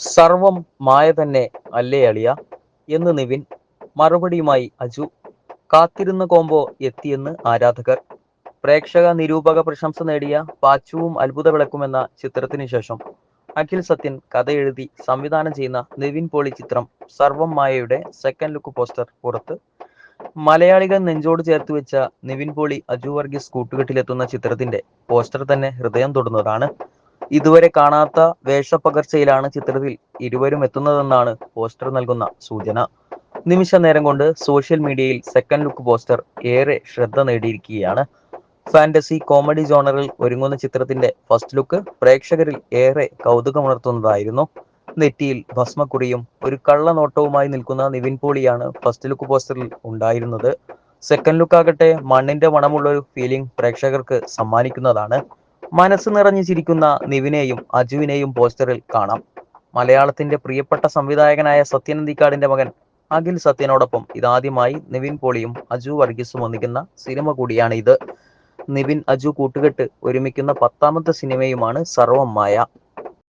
സർവം മായ തന്നെ അല്ലേ അളിയ? എന്ന് നിവിൻ മറുപടിയുമായി അജു കാത്തിരുന്ന കോംബോ എത്തിയെന്ന് ആരാധകർ. പ്രേക്ഷക നിരൂപക പ്രശംസ നേടിയ പാച്ചുവും അത്ഭുത വിളക്കുമെന്ന ചിത്രത്തിനു ശേഷം അഖിൽ സത്യൻ കഥ എഴുതി സംവിധാനം ചെയ്യുന്ന നിവിൻ പോളി ചിത്രം സർവം മായയുടെ സെക്കൻഡ് ലുക്ക് പോസ്റ്റർ പുറത്ത്. മലയാളികൾ നെഞ്ചോട് ചേർത്ത് വെച്ച നിവിൻ പോളി അജു വർഗീസ് കൂട്ടുകെട്ടിലെത്തുന്ന ചിത്രത്തിന്റെ പോസ്റ്റർ തന്നെ ഹൃദയം തൊടുന്നതാണ്. ഇതുവരെ കാണാത്ത വേഷപ്പകർച്ചയിലാണ് ചിത്രത്തിൽ ഇരുവരും എത്തുന്നതെന്നാണ് പോസ്റ്റർ നൽകുന്ന സൂചന. നിമിഷ നേരം കൊണ്ട് സോഷ്യൽ മീഡിയയിൽ സെക്കൻഡ് ലുക്ക് പോസ്റ്റർ ഏറെ ശ്രദ്ധ നേടിയിരിക്കുകയാണ്. ഫാന്റസി കോമഡി ജോണറിൽ ഒരുങ്ങുന്ന ചിത്രത്തിന്റെ ഫസ്റ്റ് ലുക്ക് പ്രേക്ഷകരിൽ ഏറെ കൗതുകമുണർത്തുന്നതായിരുന്നു. നെറ്റിയിൽ ഭസ്മക്കുറിയും ഒരു കള്ളനോട്ടവുമായി നിൽക്കുന്ന നിവിൻ പോളിയാണ് ഫസ്റ്റ് ലുക്ക് പോസ്റ്ററിൽ ഉണ്ടായിരുന്നത്. സെക്കൻഡ് ലുക്ക് ആകട്ടെ മണ്ണിന്റെ മണമുള്ള ഒരു ഫീലിംഗ് പ്രേക്ഷകർക്ക് സമ്മാനിക്കുന്നതാണ്. മനസ്സ് നിറഞ്ഞു ചിരിക്കുന്ന നിവിനെയും അജുവിനെയും പോസ്റ്ററിൽ കാണാം. മലയാളത്തിന്റെ പ്രിയപ്പെട്ട സംവിധായകനായ സത്യൻ അന്തിക്കാടിന്റെ മകൻ അഖിൽ സത്യനോടൊപ്പം ഇതാദ്യമായി നിവിൻ പോളിയും അജു വർഗീസും ഒന്നിക്കുന്ന സിനിമ കൂടിയാണ് ഇത് നിവിൻ അജു കൂട്ടുകെട്ട് ഒരുമിക്കുന്ന പത്താമത്തെ സിനിമയുമാണ് സർവം മായ.